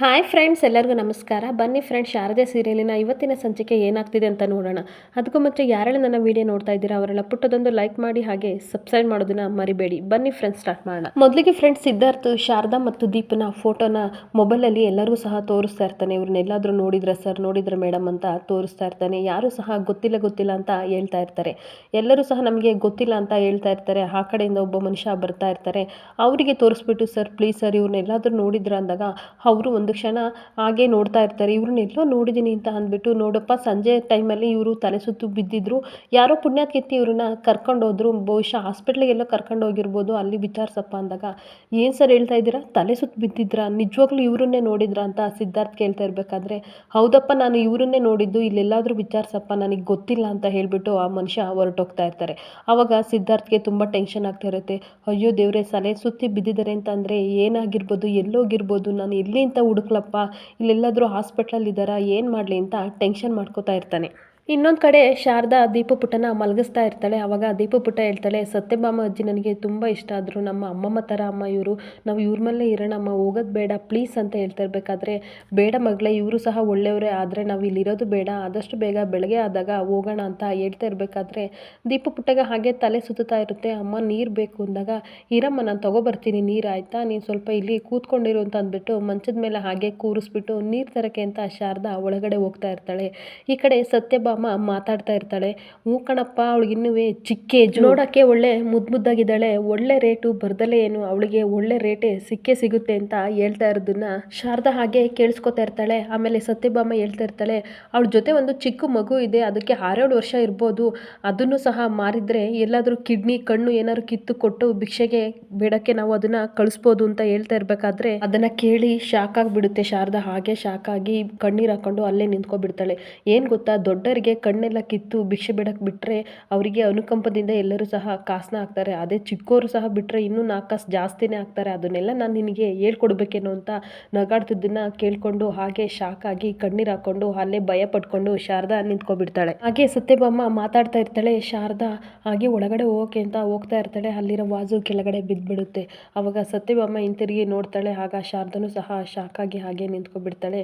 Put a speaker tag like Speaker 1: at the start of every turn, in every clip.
Speaker 1: Hi friends ಎಲ್ಲರಿಗೂ ನಮಸ್ಕಾರ. ಬನ್ನಿ ಫ್ರೆಂಡ್ಸ್ ಶಾರದೆ ಸೀರಿಯಲಿನ ಇವತ್ತಿನ ಸಂಚಿಕೆ ಏನಾಗ್ತಿದೆ ಅಂತ ನೋಡೋಣ. ಅದಕ್ಕೂ ಮುಂಚೆ ಯಾರೆಲ್ಲ ನನ್ನ ವಿಡಿಯೋ ನೋಡ್ತಾ ಇದ್ದೀರಾ, ಅವರೆಲ್ಲ ಪುಟ್ಟದೊಂದು ಲೈಕ್ ಮಾಡಿ ಹಾಗೆ ಸಬ್ಸ್ಕ್ರೈಬ್ ಮಾಡೋದನ್ನ ಮರಿಬೇಡಿ. ಬನ್ನಿ ಫ್ರೆಂಡ್ಸ್ ಸ್ಟಾರ್ಟ್ ಮಾಡೋಣ. ಮೊದಲಿಗೆ ಫ್ರೆಂಡ್ಸ್ ಸಿದ್ಧಾರ್ಥ್, ಶಾರದಾ ಮತ್ತು ದೀಪನ ಫೋಟೋನ ಮೊಬೈಲಲ್ಲಿ ಎಲ್ಲರೂ ಸಹ ತೋರಿಸ್ತಾ ಇರ್ತಾನೆ. ಇವ್ರನ್ನೆಲ್ಲಾದರೂ ನೋಡಿದ್ರ ಸರ್ ನೋಡಿದ್ರ ಮೇಡಮ್ ಅಂತ ತೋರಿಸ್ತಾ ಇರ್ತಾನೆ. ಯಾರು ಸಹ ಗೊತ್ತಿಲ್ಲ ಗೊತ್ತಿಲ್ಲ ಅಂತ ಹೇಳ್ತಾ ಇರ್ತಾರೆ. ಎಲ್ಲರೂ ಸಹ ನಮಗೆ ಗೊತ್ತಿಲ್ಲ ಅಂತ ಹೇಳ್ತಾ ಇರ್ತಾರೆ. ಆ ಕಡೆಯಿಂದ ಒಬ್ಬ ಮನುಷ್ಯ ಬರ್ತಾ ಇರ್ತಾರೆ. ಅವರಿಗೆ ತೋರಿಸ್ಬಿಟ್ಟು ಸರ್ ಪ್ಲೀಸ್ ಸರ್ ಇವ್ರನ್ನೆಲ್ಲಾದರೂ ನೋಡಿದ್ರ? ಅಂದಾಗ, ಅವರು ಒಂದು ಕ್ಷಣ ಹಾಗೆ ನೋಡ್ತಾ ಇರ್ತಾರೆ. ಇವ್ರನ್ನ ಎಲ್ಲೋ ನೋಡಿದ್ದೀನಿ ಅಂತ ಅಂದ್ಬಿಟ್ಟು, ನೋಡಪ್ಪ, ಸಂಜೆ ಟೈಮಲ್ಲಿ ಇವರು ತಲೆ ಸುತ್ತು ಬಿದ್ದಿದ್ರು. ಯಾರೋ ಪುಣ್ಯಾತ್ಕಿತ್ತಿ ಇವ್ರನ್ನ ಕರ್ಕೊಂಡೋದ್ರು ಬಹುಶಃ ಹಾಸ್ಪಿಟ್ಲಿಗೆಲ್ಲೋ ಕರ್ಕೊಂಡು ಹೋಗಿರ್ಬೋದು. ಅಲ್ಲಿ ವಿಚಾರಿಸಪ್ಪ ಅಂದಾಗ, ಏನು ಸರ್ ಹೇಳ್ತಾ ಇದ್ದೀರಾ? ತಲೆ ಸುತ್ತು ಬಿದ್ದಿದ್ರಾ? ನಿಜವಾಗ್ಲೂ ಇವರನ್ನೇ ನೋಡಿದ್ರಾ? ಅಂತ ಸಿದ್ಧಾರ್ಥ್ ಕೇಳ್ತಾ ಇರಬೇಕಾದ್ರೆ, ಹೌದಪ್ಪ, ನಾನು ಇವರನ್ನೇ ನೋಡಿದ್ದು. ಇಲ್ಲೆಲ್ಲಾದರೂ ವಿಚಾರಿಸಪ್ಪ ನನಗೆ ಗೊತ್ತಿಲ್ಲ ಅಂತ ಹೇಳಿಬಿಟ್ಟು ಆ ಮನುಷ್ಯ ಹೊರಟೋಗ್ತಾ ಇರ್ತಾರೆ. ಆವಾಗ ಸಿದ್ಧಾರ್ಥ್ಗೆ ತುಂಬ ಟೆನ್ಷನ್ ಆಗ್ತಾ ಇರುತ್ತೆ. ಅಯ್ಯೋ ದೇವ್ರೆ, ತಲೆ ಸುತ್ತಿ ಬಿದ್ದಿದ್ದಾರೆ ಅಂತಂದರೆ ಏನಾಗಿರ್ಬೋದು? ಎಲ್ಲೋಗಿರ್ಬೋದು? ನಾನು ಎಲ್ಲಿಂದ ಅಂತ ಹುಡುಕ್ಲಪ್ಪ ಇಲ್ಲೆಲ್ಲಾದರೂ ಹಾಸ್ಪಿಟ್ಲಲ್ಲಿ ಇದ್ದಾರಾ ಏನು ಮಾಡಲಿ ಅಂತ ಟೆನ್ಷನ್ ಮಾಡ್ಕೋತಾ ಇರ್ತಾನೆ. ಇನ್ನೊಂದು ಕಡೆ ಶಾರದಾ ದೀಪು ಪುಟ್ಟನ ಮಲಗಿಸ್ತಾ ಇರ್ತಾಳೆ. ಆವಾಗ ದೀಪು ಪುಟ್ಟ ಹೇಳ್ತಾಳೆ, ಸತ್ಯಭಾಮ ಅಜ್ಜಿ, ನನಗೆ ತುಂಬ ಇಷ್ಟ. ಆದರು ನಮ್ಮ ಅಮ್ಮಮ್ಮ ಥರ ಅಮ್ಮ ಇವರು. ನಾವು ಇವ್ರ ಮೇಲೆ ಇರೋಣಮ್ಮ ಹೋಗೋದು ಬೇಡ ಪ್ಲೀಸ್ ಅಂತ ಹೇಳ್ತಾ ಇರಬೇಕಾದ್ರೆ ಬೇಡ ಮಗಳೇ, ಇವರು ಸಹ ಒಳ್ಳೆಯವರೇ. ಆದರೆ ನಾವು ಇಲ್ಲಿರೋದು ಬೇಡ. ಆದಷ್ಟು ಬೇಗ ಬೆಳಗ್ಗೆ ಆದಾಗ ಹೋಗೋಣ ಅಂತ ಹೇಳ್ತಾ ಇರಬೇಕಾದ್ರೆ ದೀಪು ಪುಟ್ಟಗ ಹಾಗೆ ತಲೆ ಸುತ್ತಾ ಇರುತ್ತೆ. ಅಮ್ಮ, ನೀರು ಬೇಕು ಅಂದಾಗ ಇರಮ್ಮ, ನಾನು ತೊಗೊಬರ್ತೀನಿ ನೀರು, ಆಯಿತಾ? ನೀನು ಸ್ವಲ್ಪ ಇಲ್ಲಿ ಕೂತ್ಕೊಂಡಿರು ಅಂತ ಅಂದ್ಬಿಟ್ಟು ಮಂಚದ ಮೇಲೆ ಹಾಗೆ ಕೂರಿಸ್ಬಿಟ್ಟು ನೀರು ತರಕ್ಕೆ ಅಂತ ಶಾರದಾ ಒಳಗಡೆ ಹೋಗ್ತಾ ಇರ್ತಾಳೆ. ಈ ಕಡೆ ಸತ್ಯಭಾಮ ಮಾತಾಡ್ತಾ ಇರ್ತಾಳೆ, ಹ್ಞೂ ಕಣಪ್ಪ, ಅವಳಿಗೆ ಇನ್ನೂ ಚಿಕ್ಕ ನೋಡೋಕ್ಕೆ ಒಳ್ಳೆ ಮುದ್ದು ಮುದ್ದಾಗಿದ್ದಾಳೆ. ಒಳ್ಳೆ ರೇಟು ಬರ್ದಲೇ ಏನು, ಅವಳಿಗೆ ಒಳ್ಳೆ ರೇಟೇ ಸಿಕ್ಕೇ ಸಿಗುತ್ತೆ ಅಂತ ಹೇಳ್ತಾ ಇರೋದನ್ನ ಶಾರದಾ ಹಾಗೆ ಕೇಳಿಸ್ಕೊತಾ ಇರ್ತಾಳೆ. ಆಮೇಲೆ ಸತ್ಯಭಾಮ ಹೇಳ್ತಾ ಇರ್ತಾಳೆ, ಅವಳ ಜೊತೆ ಒಂದು ಚಿಕ್ಕ ಮಗು ಇದೆ, ಅದಕ್ಕೆ ಆರೇಳು ವರ್ಷ ಇರ್ಬೋದು. ಅದನ್ನು ಸಹ ಮಾರಿದ್ರೆ ಎಲ್ಲಾದರೂ ಕಿಡ್ನಿ, ಕಣ್ಣು ಏನಾದ್ರು ಕಿತ್ತು ಕೊಟ್ಟು ಭಿಕ್ಷೆಗೆ ಬೇಡಕ್ಕೆ ನಾವು ಅದನ್ನ ಕಳಿಸ್ಬೋದು ಅಂತ ಹೇಳ್ತಾ ಇರ್ಬೇಕಾದ್ರೆ ಅದನ್ನ ಕೇಳಿ ಶಾಕ್ ಆಗಿಬಿಡುತ್ತೆ. ಶಾರದಾ ಹಾಗೆ ಶಾಕ್ ಆಗಿ ಕಣ್ಣೀರು ಹಾಕೊಂಡು ಅಲ್ಲೇ ನಿಂತ್ಕೊಬಿಡ್ತಾಳೆ ಏನು ಗೊತ್ತಾ ದೊಡ್ಡವರಿಗೆ ಕಣ್ಣೆಲ್ಲ ಕಿತ್ತು ಭಿಕ್ಷೆ ಬಿಡಕ್ಕೆ ಬಿಟ್ಟರೆ ಅವರಿಗೆ ಅನುಕಂಪದಿಂದ ಎಲ್ಲರೂ ಸಹ ಕಾಸನ್ನ ಹಾಕ್ತಾರೆ. ಅದೇ ಚಿಕ್ಕವರು ಸಹ ಬಿಟ್ಟರೆ ಇನ್ನೂ ನಾಲ್ಕು ಕಾಸು ಜಾಸ್ತಿನೇ ಹಾಕ್ತಾರೆ. ಅದನ್ನೆಲ್ಲ ನಾನು ನಿನಗೆ ಹೇಳ್ಕೊಡ್ಬೇಕೇನೋ ಅಂತ ನಗಾಡ್ತಿದ್ದನ್ನು ಕೇಳಿಕೊಂಡು ಹಾಗೆ ಶಾಕ್ ಆಗಿ ಕಣ್ಣೀರು ಹಾಕ್ಕೊಂಡು ಅಲ್ಲೇ ಭಯ ಪಟ್ಕೊಂಡು ಶಾರದಾ ನಿಂತ್ಕೊಬಿಡ್ತಾಳೆ. ಹಾಗೆ ಸತ್ಯಭಾಮ ಮಾತಾಡ್ತಾ ಇರ್ತಾಳೆ. ಶಾರದಾ ಹಾಗೆ ಒಳಗಡೆ ಹೋಗೋಕೆ ಅಂತ ಹೋಗ್ತಾ ಇರ್ತಾಳೆ. ಅಲ್ಲಿರೋ ವಾಜು ಕೆಳಗಡೆ ಬಿದ್ದುಬಿಡುತ್ತೆ ಅವಾಗ ಸತ್ಯಭಾಮ ಹಿಂತಿರುಗಿ ನೋಡ್ತಾಳೆ. ಆಗ ಶಾರದನು ಸಹ ಶಾಕ್ ಆಗಿ ಹಾಗೆ ನಿಂತ್ಕೊಬಿಡ್ತಾಳೆ.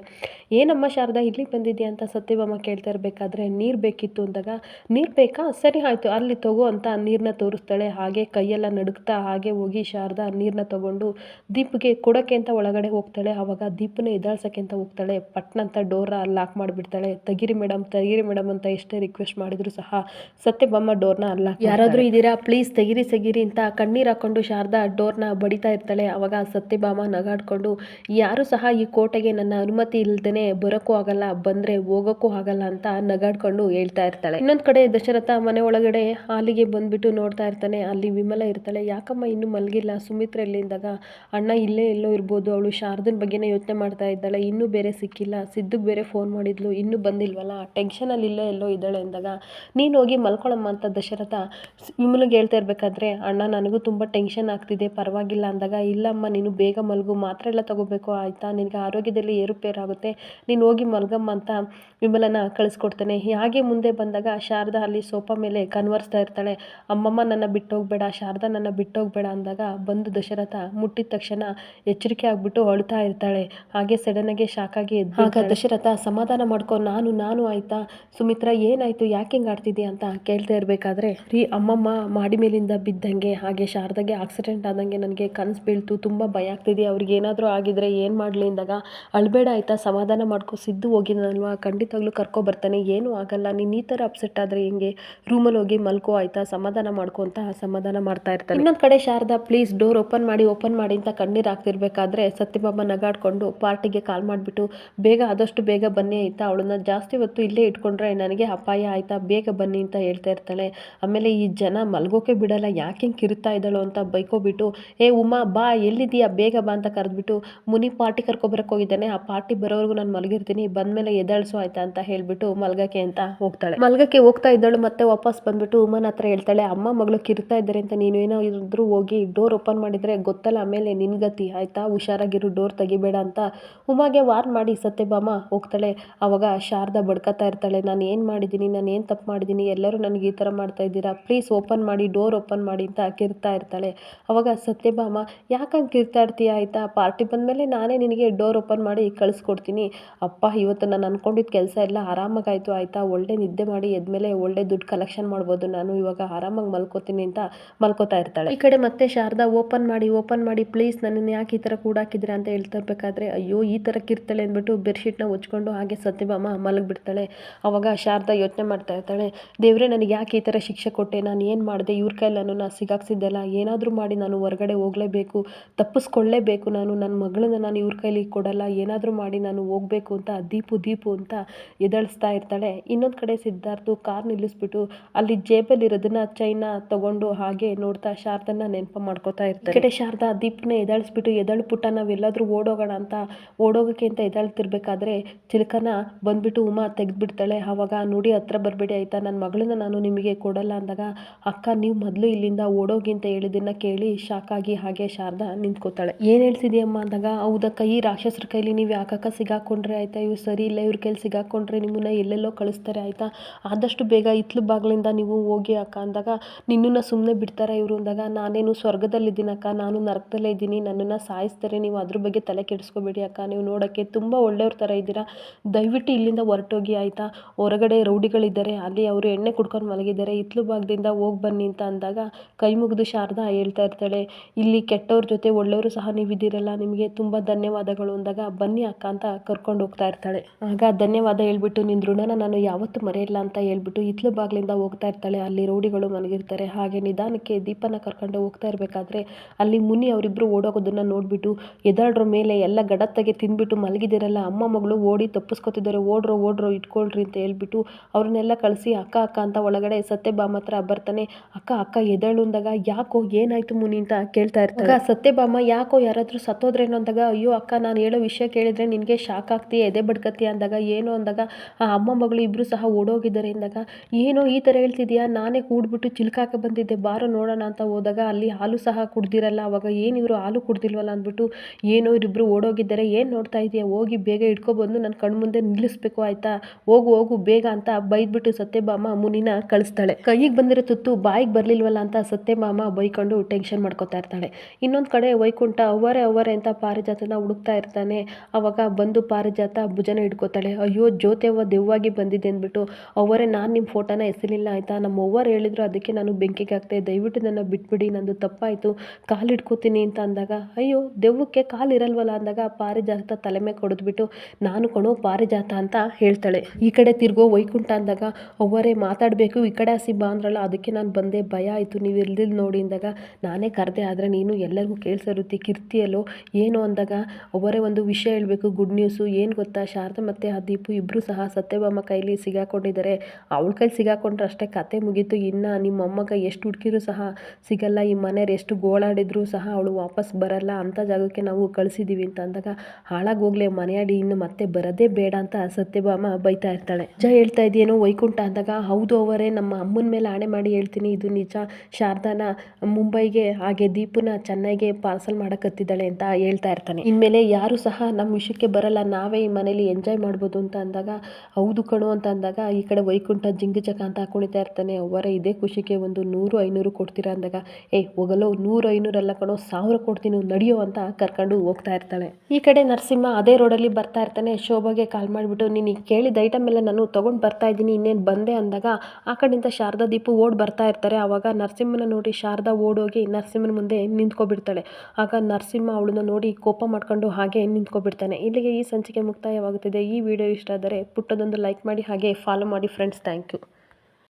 Speaker 1: ಏನಮ್ಮ ಶಾರದಾ ಇಲ್ಲಿ ಬಂದಿದೆಯಾ ಅಂತ ಸತ್ಯಭಾಮ ಕೇಳ್ತಾ ಇರಬೇಕಾದ್ರೆ ನೀರು ಬೇಕಿತ್ತು ಅಂದಾಗ, ನೀರು ಬೇಕಾ? ಸರಿ ಆಯಿತು, ಅಲ್ಲಿ ತಗೋ ಅಂತ ನೀರನ್ನ ತೋರಿಸ್ತಾಳೆ. ಹಾಗೆ ಕೈಯೆಲ್ಲ ನಡುಕ್ತಾ ಹಾಗೆ ಹೋಗಿ ಶಾರದಾ ನೀರನ್ನ ತಗೊಂಡು ದೀಪ್ಗೆ ಕೊಡೋಕ್ಕೆ ಅಂತ ಒಳಗಡೆ ಹೋಗ್ತಾಳೆ. ಆವಾಗ ದೀಪನ ಎದಾಳ್ಸೋಕ್ಕೆ ಅಂತ ಹೋಗ್ತಾಳೆ. ಪಟ್ನ ಅಂತ ಡೋರ ಲಾಕ್ ಮಾಡಿಬಿಡ್ತಾಳೆ. ತಗಿರಿ ಮೇಡಮ್ ತಗಿರಿ ಮೇಡಮ್ ಅಂತ ಎಷ್ಟೇ ರಿಕ್ವೆಸ್ಟ್ ಮಾಡಿದ್ರು ಸಹ ಸತ್ಯಭಾಮ ಡೋರ್ನ ಲಾಕ್ ಯಾರಾದರೂ ಇದ್ದೀರಾ ಪ್ಲೀಸ್ ತೆಗಿರಿ ಸಗಿರಿ ಅಂತ ಕಣ್ಣೀರು ಹಾಕೊಂಡು ಶಾರದಾ ಡೋರ್ನ ಬಡಿತಾ ಇರ್ತಾಳೆ. ಅವಾಗ ಸತ್ಯಭಾಮ ನಗಾಡ್ಕೊಂಡು, ಯಾರು ಸಹ ಈ ಕೋಟೆಗೆ ನನ್ನ ಅನುಮತಿ ಇಲ್ದೇನೆ ಬರೋಕ್ಕೂ ಆಗಲ್ಲ, ಬಂದರೆ ಹೋಗೋಕ್ಕೂ ಆಗಲ್ಲ ಅಂತ ನಗಾಡ್ಕೊಂಡು ಹೇಳ್ತಾ ಇರ್ತಾಳೆ. ಇನ್ನೊಂದು ಕಡೆ ದಶರಥ ಮನೆ ಒಳಗಡೆ ಹಾಲಿಗೆ ಬಂದ್ಬಿಟ್ಟು ನೋಡ್ತಾ ಇರ್ತಾನೆ. ಅಲ್ಲಿ ವಿಮಲ ಇರ್ತಾಳೆ. ಯಾಕಮ್ಮ ಇನ್ನು ಮಲಗಿಲ್ಲ? ಸುಮಿತ್ರ ಎಲ್ಲಿಂದಾಗ? ಅಣ್ಣ ಇಲ್ಲೇ ಎಲ್ಲೋ ಇರ್ಬೋದು. ಅವಳು ಶಾರದನ್ ಬಗ್ಗೆನೇ ಯೋಚನೆ ಮಾಡ್ತಾ ಇದ್ದಾಳೆ. ಇನ್ನೂ ಬೇರೆ ಸಿಕ್ಕಿಲ್ಲ. ಸಿದ್ದುಗೆ ಬೇರೆ ಫೋನ್ ಮಾಡಿದ್ಲು. ಇನ್ನೂ ಬಂದಿಲ್ವಲ್ಲ? ಟೆನ್ಷನಲ್ಲಿ ಇಲ್ಲೇ ಎಲ್ಲೋ ಇದ್ದಾಳೆ ಅಂದಾಗ, ನೀನು ಹೋಗಿ ಮಲ್ಕೊಳಮ್ಮ ಅಂತ ದಶರಥ ವಿಮಲಿಗೆ ಹೇಳ್ತಾ ಇರ್ಬೇಕಾದ್ರೆ, ಅಣ್ಣ, ನನಗೂ ತುಂಬ ಟೆನ್ಷನ್ ಆಗ್ತಿದೆ. ಪರವಾಗಿಲ್ಲ ಅಂದಾಗ, ಇಲ್ಲಮ್ಮ, ನೀನು ಬೇಗ ಮಲಗು. ಮಾತ್ರ ಎಲ್ಲ ತಗೋಬೇಕು. ಆಯಿತಾ? ನಿನಗೆ ಆರೋಗ್ಯದಲ್ಲಿ ಏರುಪೇರಾಗುತ್ತೆ. ನೀನು ಹೋಗಿ ಮಲ್ಗಮ್ಮ ಅಂತ ವಿಮಲನ ಕಳಿಸ್ಕೊಡ್ತಾನೆ. ಹಾಗೆ ಮುಂದೆ ಬಂದಾಗ ಶಾರದಾ ಅಲ್ಲಿ ಸೋಫಾ ಮೇಲೆ ಕನ್ವರ್ಸ್ತಾ ಇರ್ತಾಳೆ. ಅಮ್ಮಮ್ಮ ನನ್ನ ಬಿಟ್ಟೋಗ್ಬೇಡ ಶಾರದಾ ನನ್ನ ಬಿಟ್ಟೋಗ್ಬೇಡ ಅಂದಾಗ ಬಂದು ದಶರಥ ಮುಟ್ಟಿದ ತಕ್ಷಣ ಎಚ್ಚರಿಕೆ ಆಗ್ಬಿಟ್ಟು ಅಳ್ತಾ ಇರ್ತಾಳೆ. ಹಾಗೆ ಸಡನ್ನಾಗೆ ಶಾಕಾಗಿ ಆಗಿ ದಶರಥ ಸಮಾಧಾನ ಮಾಡ್ಕೊ ನಾನು ನಾನು ಆಯ್ತಾ? ಸುಮಿತ್ರ ಏನಾಯ್ತು? ಯಾಕೆ ಹಿಂಗೆ ಆಡ್ತಿದ್ಯಾ? ಅಂತ ಕೇಳ್ತಾ ಇರಬೇಕಾದ್ರೆ ರೀ ಅಮ್ಮಮ್ಮ ಮಾಡಿ ಮೇಲಿಂದ ಬಿದ್ದಂಗೆ ಹಾಗೆ ಶಾರದಾಗೆ ಆಕ್ಸಿಡೆಂಟ್ ಆದಂಗೆ ನನಗೆ ಕನಸು ಬೀಳ್ತು ತುಂಬ ಭಯ ಆಗ್ತಿದೆ. ಅವ್ರಿಗೆ ಏನಾದರೂ ಆಗಿದ್ರೆ ಏನು ಮಾಡಲಿ? ಅಂದಾಗ ಅಳ್ಬೇಡ ಆಯ್ತಾ ಸಮಾಧಾನ ಮಾಡ್ಕೊ ಸಿದ್ದು ಹೋಗಿದ್ದಲ್ವಾ ಖಂಡಿತವಾಗ್ಲೂ ಕರ್ಕೊ ಬರ್ತಾನೆ. ಏನೂ ಆಗಲ್ಲ, ನೀನು ಈ ಥರ ಅಪ್ಸೆಟ್ ಆದರೆ ಹೆಂಗೆ? ರೂಮಲ್ಲಿ ಹೋಗಿ ಮಲ್ಕೋ, ಆಯಿತಾ? ಸಮಾಧಾನ ಮಾಡ್ಕೊ ಅಂತ ಸಮಾಧಾನ ಮಾಡ್ತಾ ಇರ್ತಾರೆ ಇನ್ನೊಂದು ಕಡೆ ಶಾರದಾ ಪ್ಲೀಸ್ ಡೋರ್ ಓಪನ್ ಮಾಡಿ ಓಪನ್ ಮಾಡಿ ಅಂತ ಕಣ್ಣೀರು ಹಾಕ್ತಿರ್ಬೇಕಾದ್ರೆ ಸತ್ಯಭಾಮ ನಗಾಡ್ಕೊಂಡು ಪಾರ್ಟಿಗೆ ಕಾಲ್ ಮಾಡಿಬಿಟ್ಟು, ಬೇಗ ಆದಷ್ಟು ಬೇಗ ಬನ್ನಿ ಆಯಿತಾ? ಅವಳನ್ನ ಜಾಸ್ತಿ ಹೊತ್ತು ಇಲ್ಲೇ ಇಟ್ಕೊಂಡ್ರೆ ನನಗೆ ಅಪಾಯ ಆಯಿತಾ? ಬೇಗ ಬನ್ನಿ ಅಂತ ಹೇಳ್ತಾ ಇರ್ತಾಳೆ. ಆಮೇಲೆ ಈ ಜನ ಮಲ್ಗೋಕೆ ಬಿಡಲ್ಲ, ಯಾಕೆ ಹಿಂಗೆ ಕಿರುತ್ತಾ ಇದ್ದಾಳು ಅಂತ ಬೈಕೋಬಿಟ್ಟು, ಏ ಉಮಾ, ಬಾ, ಎಲ್ಲಿದ್ದೀಯಾ? ಬೇಗ ಬಾ ಅಂತ ಕರೆದ್ಬಿಟ್ಟು, ಮುನಿ ಪಾರ್ಟಿ ಕರ್ಕೊಬರಕ್ಕೆ ಹೋಗಿದ್ದಾನೆ. ಆ ಪಾರ್ಟಿ ಬರೋವರೆಗೂ ನಾನು ಮಲಗಿರ್ತೀನಿ. ಬಂದಮೇಲೆ ಎದ್ದಾಳ್ಸು ಆಯ್ತಾ? ಅಂತ ಹೇಳಿಬಿಟ್ಟು ಮಲ್ಗಕ್ಕೆ ಅಂತ ಹೋಗ್ತಾಳೆ. ಮಲ್ಗಕ್ಕೆ ಹೋಗ್ತಾ ಇದ್ದಳು, ಮತ್ತೆ ವಾಪಸ್ ಬಂದ್ಬಿಟ್ಟು ಉಮನ್ ಹತ್ರ ಹೇಳ್ತಾಳೆ, ಅಮ್ಮ, ಮಗಳು ಕಿರ್ತಾ ಇದ್ದಾರೆ ಅಂತ ನೀನು ಏನೋ ಇದ್ರು ಹೋಗಿ ಡೋರ್ ಓಪನ್ ಮಾಡಿದ್ರೆ ಗೊತ್ತಲ್ಲ, ಆಮೇಲೆ ನಿನ್ಗತಿ ಆಯ್ತಾ? ಹುಷಾರಾಗಿರು ಡೋರ್ ತೆಗಿಬೇಡ ಅಂತ. ಉಮಾಗೆ, ವಾರ್ ಮಾಡಿ, ಸತ್ಯಭಾಮ, ಹೋಗ್ತಾಳೆ. ಅವಾಗ ಶಾರದಾ ಬಡ್ಕತಾ ಇರ್ತಾಳೆ, ನಾನು ಏನು ಮಾಡಿದ್ದೀನಿ, ನಾನು ಏನು ತಪ್ಪು ಮಾಡಿದ್ದೀನಿ, ಎಲ್ಲರೂ ನನಗೆ ಈ ಥರ ಮಾಡ್ತಾ ಇದ್ದೀರಾ? ಪ್ಲೀಸ್ ಓಪನ್ ಮಾಡಿ ಡೋರ್ ಓಪನ್ ಮಾಡಿ ಅಂತ ಕಿರ್ತಾ ಇರ್ತಾಳೆ. ಅವಾಗ ಸತ್ಯಭಾಮ ಯಾಕಂಗೆ ಕಿರ್ತಾ ಇರ್ತೀಯ, ಆಯಿತಾ? ಪಾರ್ಟಿ ಬಂದಮೇಲೆ ನಾನೇ ನಿನಗೆ ಡೋರ್ ಓಪನ್ ಮಾಡಿ ಕಳಿಸ್ಕೊಡ್ತೀನಿ. ಅಪ್ಪ, ಇವತ್ತು ನಾನು ಅಂದ್ಕೊಂಡಿದ್ದ ಕೆಲಸ ಎಲ್ಲ ಆರಾಮಾಗಾಯಿತು ಆಯಿತಾ? ಒಳ್ಳೆ ನಿದ್ದೆ ಮಾಡಿ ಎದ್ಮೇಲೆ ಒಳ್ಳೆ ದುಡ್ಡು ಕಲೆಕ್ಷನ್ ಮಾಡ್ಬೋದು. ನಾನು ಇವಾಗ ಆರಾಮಾಗಿ ಮಲ್ಕೋತೀನಿ ಅಂತ ಮಲ್ಕೋತಾ ಇರ್ತಾಳೆ. ಈ ಕಡೆ ಮತ್ತೆ ಶಾರದಾ ಓಪನ್ ಮಾಡಿ ಓಪನ್ ಮಾಡಿ ಪ್ಲೀಸ್ ನನ್ನನ್ನು ಯಾಕೆ ಈ ಥರ ಕೂಡಾಕಿದ್ದೀರಾ? ಅಂತ ಹೇಳ್ತಾ ಇರ್ಬೇಕಾದ್ರೆ, ಅಯ್ಯೋ, ಈ ಥರ ಕಿರ್ತಾಳೆ ಅಂದ್ಬಿಟ್ಟು ಬೆಡ್ಶೀಟ್ನ ಹೊಚ್ಕೊಂಡು ಹಾಗೆ ಸತ್ಯಭಾಮ ಮಲಗಿಬಿಡ್ತಾಳೆ. ಅವಾಗ ಶಾರದಾ ಯೋಚನೆ ಮಾಡ್ತಾ ಇರ್ತಾಳೆ, ದೇವ್ರೆ, ನನಗೆ ಯಾಕೆ ಈ ಥರ ಶಿಕ್ಷೆ ಕೊಟ್ಟೆ? ನಾನು ಏನು ಮಾಡಿದೆ? ಇವ್ರ ಕೈಲಿ ನಾನು ಸಿಗಾಕ್ಸಿದ್ದೆಲ್ಲ. ಏನಾದರೂ ಮಾಡಿ ನಾನು ಹೊರಗಡೆ ಹೋಗಲೇಬೇಕು. ತಪ್ಪಿಸ್ಕೊಳ್ಳೇಬೇಕು ನಾನು. ನನ್ನ ಮಗಳನ್ನ ನಾನು ಇವ್ರ ಕೈಲಿ ಕೊಡಲ್ಲ. ಏನಾದರೂ ಮಾಡಿ ನಾನು ಹೋಗಬೇಕು ಅಂತ ದೀಪು ದೀಪು ಅಂತ ಎದಳಿಸ್ತಾ ಇರ್ತಾಳೆ. ಇನ್ನೊಂದು ಕಡೆ ಸಿದ್ಧಾರ್ಥು ಕಾರ್ ನಿಲ್ಲಿಸ್ಬಿಟ್ಟು ಅಲ್ಲಿ ಜೇಬಲ್ಲಿರೋದನ್ನ ಚೈನ ತಗೊಂಡು ಹಾಗೆ ನೋಡ್ತಾ ಶಾರದನ್ನ ನೆನಪು ಮಾಡ್ಕೋತಾ ಇರ್ತಾರೆ. ಕಡೆ ಶಾರದಾ ದೀಪನ ಎದಳಿಸ್ಬಿಟ್ಟು, ಎದಳು ಪುಟ್ಟ, ನಾವೆಲ್ಲಾದ್ರೂ ಓಡೋಗೋಣ ಅಂತ ಓಡೋಗಕ್ಕೆ ಅಂತ ಎದಾಳ್ತಿರ್ಬೇಕಾದ್ರೆ ಚಿಲಕನ ಬಂದ್ಬಿಟ್ಟು ಉಮಾ ತೆಗೆದ್ಬಿಡ್ತಾಳೆ. ಆವಾಗ ನೋಡಿ ಹತ್ರ ಬರಬೇಡಿ ಆಯ್ತಾ ನನ್ನ ಮಗಳನ್ನ ನಾನು ನಿಮಗೆ ಕೊಡಲ್ಲ ಅಂದಾಗ ಅಕ್ಕ ನೀವು ಮೊದಲು ಇಲ್ಲಿಂದ ಓಡೋಗಿ ಅಂತ ಹೇಳಿದ್ದನ್ನ ಕೇಳಿ ಶಾಕಾಗಿ ಹಾಗೆ ಶಾರದಾ ನಿಂತ್ಕೋತಾಳೆ. ಏನು ಹೇಳ್ತಿದ್ಯಮ್ಮ? ಅಂದಾಗ, ಹೌದಕ್ಕ, ಈ ರಾಕ್ಷಸರ ಕೈಲಿ ನೀವು ಯಾಕಕ್ಕ ಸಿಗಾಕೊಂಡ್ರೆ ಆಯ್ತಾ? ಇವ್ರು ಸರಿ ಇಲ್ಲ, ಇವ್ರ ಕೈಲಿ ಸಿಗಾಕೊಂಡ್ರೆ ನಿಮ್ಮನ್ನ ಎಲ್ಲೆಲ್ಲೋ ಕಳಿಸ್ತಾರೆ ಆಯಿತಾ? ಆದಷ್ಟು ಬೇಗ ಇತ್ಲು ಬಾಗಿಲಿಂದ ನೀವು ಹೋಗಿ ಅಕ್ಕ ಅಂದಾಗ, ನಿನ್ನನ್ನು ಸುಮ್ಮನೆ ಬಿಡ್ತಾರೆ ಇವರು ಅಂದಾಗ, ನಾನೇನು ಸ್ವರ್ಗದಲ್ಲಿದ್ದೀನಕ್ಕ ನಾನು ನರಕದಲ್ಲೇ ಇದ್ದೀನಿ, ನನ್ನನ್ನು ಸಾಯಿಸ್ತಾರೆ, ನೀವು ಅದ್ರ ಬಗ್ಗೆ ತಲೆ ಕೆಡಿಸ್ಕೋಬೇಡಿ ಅಕ್ಕ, ನೀವು ನೋಡೋಕ್ಕೆ ತುಂಬ ಒಳ್ಳೆಯವ್ರ ಥರ ಇದ್ದೀರಾ? ದಯವಿಟ್ಟು ಇಲ್ಲಿಂದ ಹೊರಟೋಗಿ, ಆಯಿತಾ? ಹೊರಗಡೆ ರೌಡಿಗಳಿದ್ದಾರೆ, ಅಲ್ಲಿ ಅವರು ಎಣ್ಣೆ ಕುಡ್ಕೊಂಡು ಮಲಗಿದ್ದಾರೆ, ಇತ್ಲು ಭಾಗದಿಂದ ಹೋಗಿ ಬನ್ನಿ ಅಂತ ಅಂದಾಗ, ಕೈ ಮುಗಿದು ಶಾರದಾ ಹೇಳ್ತಾ ಇರ್ತಾಳೆ, ಇಲ್ಲಿ ಕೆಟ್ಟವ್ರ ಜೊತೆ ಒಳ್ಳೆಯವರು ಸಹ ನೀವಿದ್ದೀರಲ್ಲ, ನಿಮಗೆ ತುಂಬ ಧನ್ಯವಾದಗಳು ಅಂದಾಗ, ಬನ್ನಿ ಅಕ್ಕ ಅಂತ ಕರ್ಕೊಂಡು ಹೋಗ್ತಾ ಇರ್ತಾಳೆ. ಆಗ ಧನ್ಯವಾದ ಹೇಳ್ಬಿಟ್ಟು ನಿನ್ನ ಋಣನ ನಾನು ಯಾವತ್ತೂ ಮರೆಯಲ್ಲ ಅಂತ ಹೇಳ್ಬಿಟ್ಟು ಹಿತ್ಲು ಬಾಗಿಲಿಂದ ಹೋಗ್ತಾ ಇರ್ತಾಳೆ. ಅಲ್ಲಿ ರೌಡಿಗಳು ಮಲಗಿರ್ತಾರೆ. ಹಾಗೆ ನಿಧಾನಕ್ಕೆ ದೀಪನ ಕರ್ಕೊಂಡು ಹೋಗ್ತಾ ಇರಬೇಕಾದ್ರೆ ಅಲ್ಲಿ ಮುನಿ ಅವರಿಬ್ಬರು ಓಡೋಗೋದನ್ನ ನೋಡಿಬಿಟ್ಟು ಎದಾಡ್ರ ಮೇಲೆ ಎಲ್ಲ ಗಡತ್ತಾಗೆ ತಿಂದ್ಬಿಟ್ಟು ಮಲಗಿದಿರಲ್ಲ ಅಮ್ಮ ಮಗಳು ಓಡಿ ತಪ್ಪಿಸ್ಕೊತಿದ್ದಾರೆ, ಓಡ್ರೋ ಓಡ್ರೋ, ಇಟ್ಕೊಳ್ರಿ ಅಂತ ಹೇಳ್ಬಿಟ್ಟು ಅವ್ರನ್ನೆಲ್ಲ ಕಳಿಸಿ ಅಕ್ಕ ಅಕ್ಕ ಅಂತ ಒಳಗಡೆ ಸತ್ಯಭಾಮ ಹತ್ರ ಬರ್ತಾನೆ, ಅಕ್ಕ ಅಕ್ಕ, ಎದಳು ಅಂದಾಗ ಯಾಕೋ ಏನಾಯ್ತು ಮುನಿ ಅಂತ ಕೇಳ್ತಾ ಇರ್ತಾರೆ ಸತ್ಯಭಾಮ, ಯಾಕೋ ಯಾರಾದರೂ ಸತ್ತೋದ್ರೇನೋ ಅಂದಾಗ, ಅಯ್ಯೋ, ಅಕ್ಕ, ನಾನು ಹೇಳೋ ವಿಷಯ ಕೇಳಿದ್ರೆ ನಿನಗೆ ಶಾಕ್ ಆಗ್ತೀಯ, ಎದೆ ಬಡ್ಕತ್ತೀಯ ಅಂದಾಗ, ಏನು ಅಂದಾಗ, ಆ ಅಮ್ಮ ಮಗಳು ಇಬ್ಬರು ಸಹ ಓಡೋಗಿದ್ದಾರೆ ಎಂದಾಗ, ಏನೋ ಈ ಥರ ಹೇಳ್ತಿದ್ಯಾ ನಾನೇ ಕೂಡ್ಬಿಟ್ಟು ಚಿಲ್ಕಾಕ ಬಂದಿದ್ದೆ. ಬಾರೋ ನೋಡೋಣ ಅಂತ ಹೋದಾಗ ಅಲ್ಲಿ ಹಾಲು ಸಹ ಕುಡ್ದಿರಲ್ಲ. ಅವಾಗ ಏನು ಹಾಲು ಕುಡ್ದಿಲ್ವಲ್ಲ ಅಂದ್ಬಿಟ್ಟು, ಏನೋ ಇವರಿಬ್ಬರು ಓಡೋಗಿದ್ದಾರೆ. ಏನು ನೋಡ್ತಾ ಇದೆಯಾ ಹೋಗಿ ಬೇಗ ಇಟ್ಕೊಬಂದು ನನ್ನ ಕಣ್ಮುಂದೆ ನಿಲ್ಲಿಸ್ಬೇಕು, ಆಯಿತಾ? ಹೋಗು ಹೋಗು, ಬೇಗ ಅಂತ ಬೈದ್ಬಿಟ್ಟು ಸತ್ಯಭಾಮ ಮುನಿನ ಕಳಿಸ್ತಾಳೆ. ಕೈಗೆ ಬಂದಿರೋ ತುತ್ತು ಬಾಯಿಗೆ ಬರಲಿಲ್ವಲ್ಲ ಅಂತ ಸತ್ಯಭಾಮ ಬೈಕೊಂಡು ಟೆನ್ಷನ್ ಮಾಡ್ಕೊತಾ ಇರ್ತಾಳೆ. ಇನ್ನೊಂದು ಕಡೆ ವೈಕುಂಠ ಅವರೇ ಅವರೇ ಅಂತ ಪಾರಿಜಾತನ ಹುಡುಕ್ತಾ ಇರ್ತಾನೆ. ಅವಾಗ ಬಂದು ಪಾರಿಜಾತ ಭುಜನ ಹಿಡ್ಕೋತಾಳೆ. ಅಯ್ಯೋ ಜ್ಯೋತೆವ ದೆವ್ವಾಗಿ ಬಂದಿದೆ ಅಂದ್ಬಿಟ್ಟು ಅವರೇ ನಾನು ನಿಮ್ಮ ಫೋಟೋನ ಎಸಲಿಲ್ಲ ಆಯಿತಾ? ನಮ್ಮ ಅವ್ವರು ಹೇಳಿದ್ರು ಅದಕ್ಕೆ ನಾನು ಬೆಂಕಿಗೆ ಹಾಕ್ತೆ ದಯವಿಟ್ಟು ನನ್ನ ಬಿಟ್ಬಿಡಿ, ನಂದು ತಪ್ಪಾಯಿತು. ಕಾಲು ಹಿಡ್ಕೋತೀನಿ ಅಂತ ಅಂದಾಗ, ಅಯ್ಯೋ, ದೆವ್ವಕ್ಕೆ ಕಾಲು ಇರಲ್ವಲ್ಲ? ಅಂದಾಗ ಪಾರಿಜಾತ ತಲೆ ಮೇಲೆ ಕೊಡಿದ್ಬಿಟ್ಟು, ನಾನು ಕೊಣೋ ಪಾರಿಜಾತ ಅಂತ ಹೇಳ್ತಾಳೆ. ಈ ಕಡೆ ತಿರ್ಗೋ ವೈಕುಂಠ ಅಂದಾಗ ಅವರೇ ಮಾತಾಡಬೇಕು. ಈ ಕಡೆ ಹಸಿ ಬಾ ಅಂದ್ರಲ್ಲ, ಅದಕ್ಕೆ ನಾನು ಬಂದೆ. ಭಯ ಆಯಿತು. ನೀವು ಇರ್ಲಿಲ್ಲ ನೋಡಿ ಅಂದಾಗ, ನಾನೇ ಕರೆದೆ. ಆದರೆ ನೀನು ಎಲ್ಲರಿಗೂ ಕೇಳಿಸಿರುತ್ತೆ ಕಿರ್ತಿಯಲ್ಲೋ ಏನು ಅಂದಾಗ ಅವರೇ ಒಂದು ವಿಷಯ ಹೇಳಬೇಕು. ಗುಡ್ ನ್ಯೂಸು, ಏನು ಗೊತ್ತಾ? ಶಾರದಾ ಮತ್ತು ಆ ದೀಪು ಇಬ್ಬರು ಸಹ ಸತ್ಯಭಾಮ ಕೈಲಿ ಸಿಗಾಕೊಂಡಿದ್ದಾರೆ. ಅವಳ ಕೈಲಿ ಸಿಗಾಕೊಂಡ್ರೆ ಅಷ್ಟೇ ಕತೆ ಮುಗೀತು. ಇನ್ನು ನಿಮ್ಮ ಅಮ್ಮಗ ಎಷ್ಟು ಹುಡುಕಿದ್ರು ಸಹ ಸಿಗಲ್ಲ. ಈ ಮನೆಯವ್ರು ಎಷ್ಟು ಗೋಳಾಡಿದ್ರು ಸಹ ಅವಳು ವಾಪಸ್ ಬರಲ್ಲ. ಅಂಥ ಜಾಗಕ್ಕೆ ನಾವು ಕಳಿಸಿದ್ದೀವಿ ಅಂತ ಅಂದಾಗ, ಹಾಳಾಗಿ ಹೋಗ್ಲೇ ಮನೆಯಾಡಿ ಇನ್ನು ಮತ್ತೆ ಬರೋದೇ ಬೇಡ ಅಂತ ಸತ್ಯಭಾಮ ಬೈತಾ ಇರ್ತಾಳೆ. ನಿಜ ಹೇಳ್ತಾ ಇದೆಯೇನೋ ವೈಕುಂಠ ಅಂದಾಗ, ಹೌದು ಅವರೇ, ನಮ್ಮ ಅಮ್ಮನ ಮೇಲೆ ಆಣೆ ಮಾಡಿ ಹೇಳ್ತೀನಿ. ಇದು ನಿಜ. ಶಾರದಾನ ಮುಂಬೈಗೆ ಹಾಗೆ ದೀಪನ ಚೆನ್ನಾಗಿ ಪಾರ್ಸಲ್ ಮಾಡೋಕತ್ತಿದ್ದಾಳೆ ಅಂತ ಹೇಳ್ತಾ ಇರ್ತಾನೆ. ಇನ್ಮೇಲೆ ಯಾರು ಸಹ ನಮ್ಮ ವಿಷಯಕ್ಕೆ ಬರಲ್ಲ. ನಾವೇ ಈ ಮನೇಲಿ ಎಂಜಾಯ್ ಮಾಡ್ಬೋದು ಅಂತ ಅಂದಾಗ, ಹೌದು ಕಣು ಅಂತ ಅಂದಾಗ, ಈ ಕಡೆ ವೈಕುಂಠ ಜಿಂಗು ಅಂತ ಕುಣಿತಾ ಇರ್ತಾನೆ ಅವರ ಇದೇ ಖುಷಿಗೆ ಒಂದು ನೂರು ಐನೂರು ಕೊಡ್ತೀರಾ? ಅಂದಾಗ, ಏ ಹೋಗಲ್ಲೋ ನೂರು ಐನೂರಲ್ಲ ಕಣೋ, ಸಾವಿರ ಕೊಡ್ತೀನಿ, ನಡಿಯೋ ಅಂತ ಕರ್ಕೊಂಡು ಹೋಗ್ತಾ ಇರ್ತಾಳೆ. ಈ ಕಡೆ ನರಸಿಂಹ ಅದೇ ರೋಡಲ್ಲಿ ಬರ್ತಾ ಇರ್ತಾನೆ, ಶೋಭಾಗೆ ಕಾಲ್ ಮಾಡಿಬಿಟ್ಟು, ನೀನು ಕೇಳಿದ ಐಟಮ್ ಎಲ್ಲ ನಾನು ತೊಗೊಂಡು ಬರ್ತಾ ಇದ್ದೀನಿ, ಇನ್ನೇನು ಬಂದೆ? ಅಂದಾಗ, ಆ ಕಡೆಯಿಂದ ಶಾರದಾ, ದೀಪು ಓಡ್ ಬರ್ತಾ ಇರ್ತಾರೆ. ಆವಾಗ ನರಸಿಂಹನ ನೋಡಿ ಶಾರದಾ ಓಡೋಗಿ ನರಸಿಂಹನ ಮುಂದೆ ನಿಂತ್ಕೊಬಿಡ್ತಾಳೆ. ಆಗ ನರಸಿಂಹ ಅವಳನ್ನ ನೋಡಿ ಕೋಪ ಮಾಡ್ಕೊಂಡು ಹಾಗೆ ನಿಂತ್ಕೊಬಿಡ್ತಾನೆ. ಇಲ್ಲಿಗೆ ಈ ಸಂಚಿಕೆ ಮುಕ್ತಾಯವಾಗುತ್ತಿದೆ. ಈ ವಿಡಿಯೋ ಇಷ್ಟ ಆದರೆ ಪುಟ್ಟದೊಂದು ಲೈಕ್ ಮಾಡಿ ಹಾಗೆ ಫಾಲೋ ಮಾಡಿ ಫ್ರೆಂಡ್ಸ್ ಥ್ಯಾಂಕ್ ಯು